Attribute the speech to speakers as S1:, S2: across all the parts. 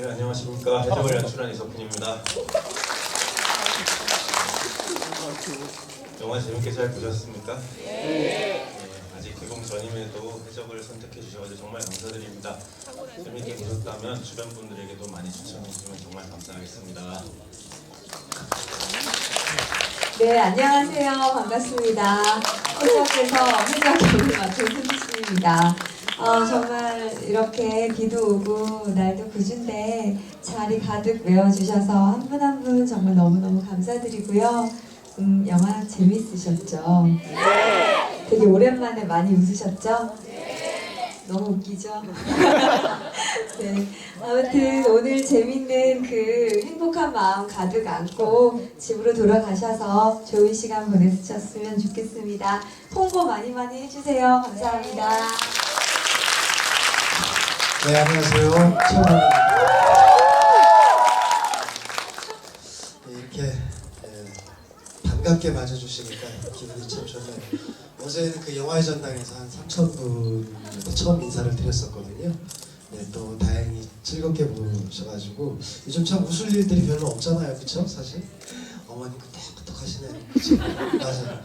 S1: 반갑습니다. 영화 재밌게 잘 보셨습니까? 네. 아직 개봉 전임에도 해적을 선택해 주셔서 정말 감사드립니다. 재밌게 보셨다면 주변 분들에게도 많이 추천해 주시면 정말 감사하겠습니다.
S2: 네, 안녕하세요. 반갑습니다. 해적에서 해적 개그 맡은 손지입니다. 어, 정말 이렇게 비도 오고 날도 굿인데 자리 가득 메워주셔서 한 분 한 분 정말 너무너무 감사드리고요. 음, 영화 재밌으셨죠? 되게 오랜만에 많이 웃으셨죠? 너무 웃기죠? 네. 아무튼 오늘 재밌는 그 행복한 마음 가득 안고 집으로 돌아가셔서 좋은 시간 보내셨으면 좋겠습니다. 홍보 많이 많이 해주세요. 감사합니다.
S3: 네, 안녕하세요. 최원입니다. 네, 이렇게 예, 반갑게 맞아주시니까 기분이 참 좋네요. 어제는 그 영화의 전당에서 한 3천 분한테 처음 인사를 드렸었거든요. 네, 또 다행히 즐겁게 보셔가지고 요즘 참 웃을 일들이 별로 없잖아요, 그쵸? 사실 어머니 끄덕끄덕 하시네요, 그쵸? 맞아요.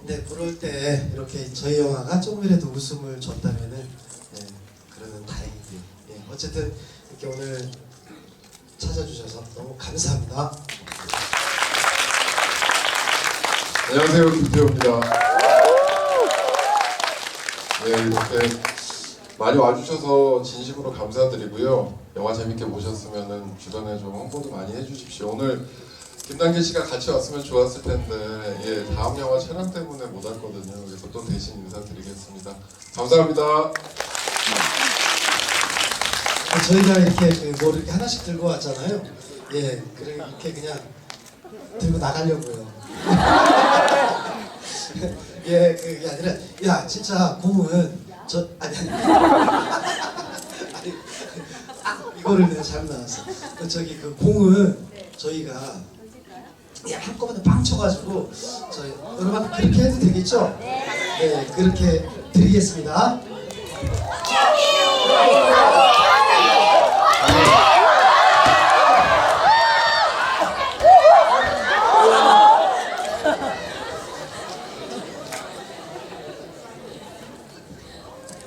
S3: 근데 그럴 때 이렇게 저희 영화가 조금이라도 웃음을 줬다면은 어쨌든 이렇게 오늘 찾아주셔서 너무 감사합니다.
S4: 안녕하세요 김태호입니다. 네 이렇게 많이 와주셔서 진심으로 감사드리고요. 영화 재밌게 보셨으면 주변에 좀 홍보도 많이 해주십시오. 오늘 김단계 씨가 같이 왔으면 좋았을 텐데 예 다음 영화 촬영 때문에 못 왔거든요. 그래서 또 대신 인사드리겠습니다. 감사합니다.
S3: 저희가 이렇게 그 뭐를 이렇게 하나씩 들고 왔잖아요. 예, 그래 이렇게 그냥 들고 나가려고요. 예, 그게 아니라 야 진짜 공은 저 아니 아니 아니 아, 이거를 내가 잘못 나왔어. 그 저기 그 공은 저희가 예, 한꺼번에 빵 쳐가지고 저희 여러분 그렇게 해도 되겠죠? 네, 그렇게 드리겠습니다.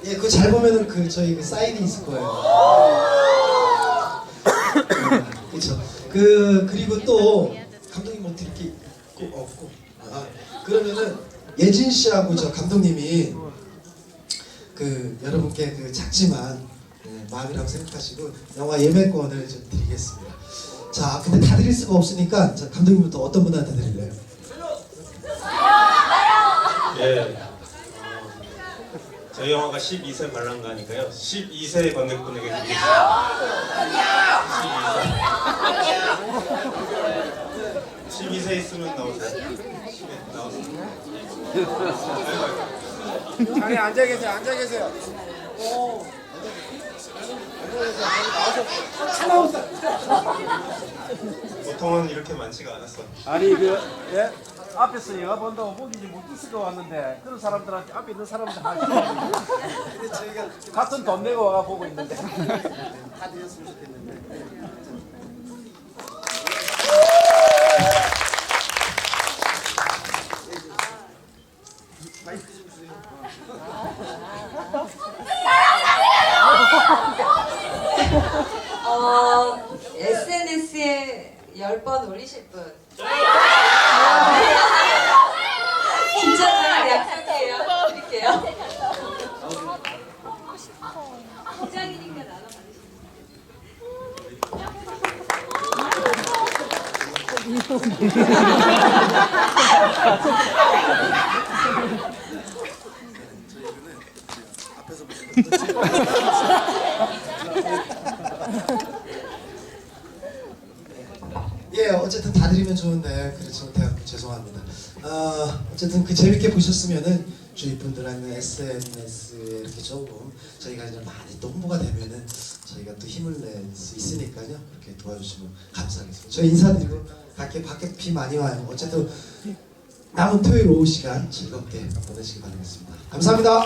S3: 예, 그거 잘 보면은 그 저희 그 사인이 있을 거예요. 그렇죠. 그 그리고 또 감독님 뭐 드릴 게 있고 없고. 아, 그러면은 예진 씨하고 저 감독님이 그 여러분께 그 작지만 예, 마음이라고 생각하시고 영화 예매권을 좀 드리겠습니다. 자, 근데 다 드릴 수가 없으니까 자, 감독님부터 어떤 분한테 드릴래요?
S1: 예. 어, 저희 영화가 12세 관람가니까요. 12세 관객분에게 드리겠습니다. 12세. 12세 있으면 나오세요. 네, 나오세요.
S5: 자리 앉아 계세요. 앉아 계세요.
S1: 보통은 이렇게 많지가 않았어.
S5: 아니 그 예? 앞에서 영화 본다고 보기 좀 웃기스가 왔는데 그런 사람들한테 앞에 있는 사람들 하시 같은 돈 내고 와가 보고 있는데
S3: 다 드렸으면 좋겠는데.
S2: 어, SNS에 10번 올리실 분. 진짜 저희 약속해요. 드릴게요.
S3: 예, 어쨌든 다 드리면 좋은데 그래서 대학 죄송합니다. 어, 어쨌든 그 재밌게 보셨으면은 주위 분들한테 SNS에 이렇게 조금 저희가 이제 많이 또 홍보가 되면은 저희가 또 힘을 낼 수 있으니까요. 그렇게 도와주시면 감사하겠습니다. 저희 인사드리고 밖에 밖에 비 많이 와요. 어쨌든 남은 토요일 오후 시간 즐겁게 보내시기 바라겠습니다. 감사합니다.